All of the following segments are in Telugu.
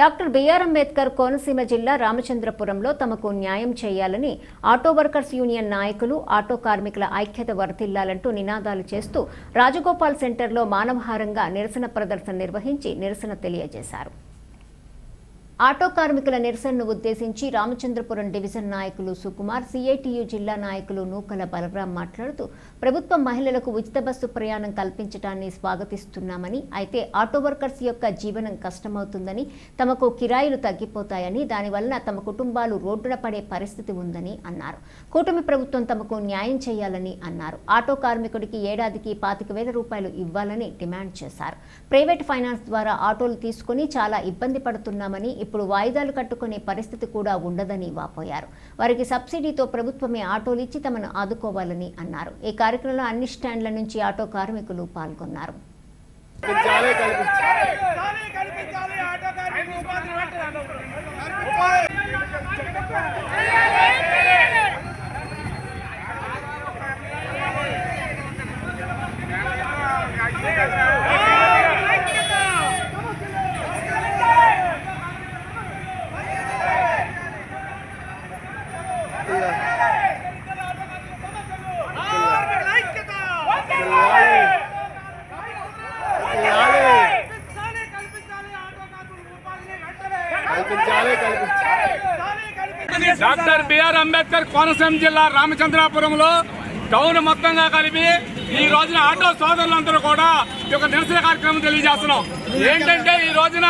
డాక్టర్ బిఆర్ అంబేద్కర్ కోనసీమ జిల్లా రామచంద్రపురంలో తమకు న్యాయం చేయాలని ఆటో వర్కర్స్ యూనియన్ నాయకులు ఆటో కార్మికుల ఐక్యత వర్తిల్లాలంటూ నినాదాలు చేస్తూ రాజగోపాల్ సెంటర్లో మానవహారంగా నిరసన ప్రదర్శన నిర్వహించి నిరసన తెలియజేశారు. ఆటో కార్మికుల నిరసనను ఉద్దేశించి రామచంద్రపురం డివిజన్ నాయకులు సుకుమార్ సిఐటియు జిల్లా నాయకులు నూకల బలరాం మాట్లాడుతూ ప్రభుత్వం మహిళలకు ఉచిత బస్సు ప్రయాణం కల్పించడాన్ని స్వాగతిస్తున్నామని అయితే ఆటో వర్కర్స్ యొక్క జీవనం కష్టమవుతుందని తమకు కిరాయిలు తగ్గిపోతాయని దానివలన తమ కుటుంబాలు రోడ్డున పడే పరిస్థితి ఉందని అన్నారు. కూటమి ప్రభుత్వం తమకు న్యాయం చేయాలని అన్నారు. ఆటో కార్మికుడికి ఏడాదికి పాతిక వేల రూపాయలు ఇవ్వాలని డిమాండ్ చేశారు. ప్రైవేట్ ఫైనాన్స్ ద్వారా ఆటోలు తీసుకుని చాలా ఇబ్బంది పడుతున్నామని ఇప్పుడు వాయిదాలు కట్టుకునే పరిస్థితి కూడా ఉండదని వాపోయారు. వారికి సబ్సిడీతో ప్రభుత్వమే ఆటోలు ఇచ్చి తమను ఆదుకోవాలని అన్నారు. ఈ కార్యక్రమంలో అన్ని స్టాండ్ల నుంచి ఆటో కార్మికులు పాల్గొన్నారు. Yeah. Doctor BR Ambedkar Konaseema జిల్లా రామచంద్రాపురంలో టౌన్ మొత్తంగా కలిపి ఈ రోజున ఆటో సోదరులందరూ కూడా ఈ యొక్క నిరసన కార్యక్రమం తెలియజేస్తున్నాం. ఏంటంటే ఈ రోజున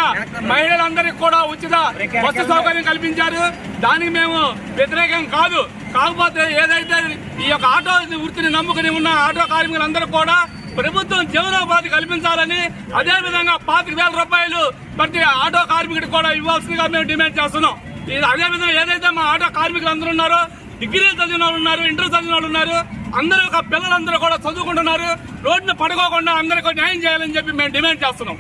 మహిళలందరికీ కూడా ఉచిత బస్సు సౌకర్యం కల్పించారు. దానికి మేము వ్యతిరేకం కాదు. కాకపోతే ఏదైతే ఈ యొక్క ఆటో వృత్తిని నమ్ముకుని ఉన్న ఆటో కార్మికులందరూ కూడా ప్రభుత్వం జీవనోపాధి కల్పించాలని అదే విధంగా పాతిక వేల రూపాయలు ప్రతి ఆటో కార్మికుడికి కూడా ఇవ్వాల్సిందిగా మేము డిమాండ్ చేస్తున్నాం. ఇది అదే విధంగా ఏదైతే మా ఆటో కార్మికులు అందరూ ఉన్నారో డిగ్రీలు చదివిన వాళ్ళు ఉన్నారు ఇంటర్ చదివిన వాళ్ళు ఉన్నారు అందరూ ఒక పిల్లలందరూ కూడా చదువుకుంటున్నారు. రోడ్డును పడుకోకుండా అందరికీ న్యాయం చేయాలని చెప్పి మేము డిమాండ్ చేస్తున్నాం.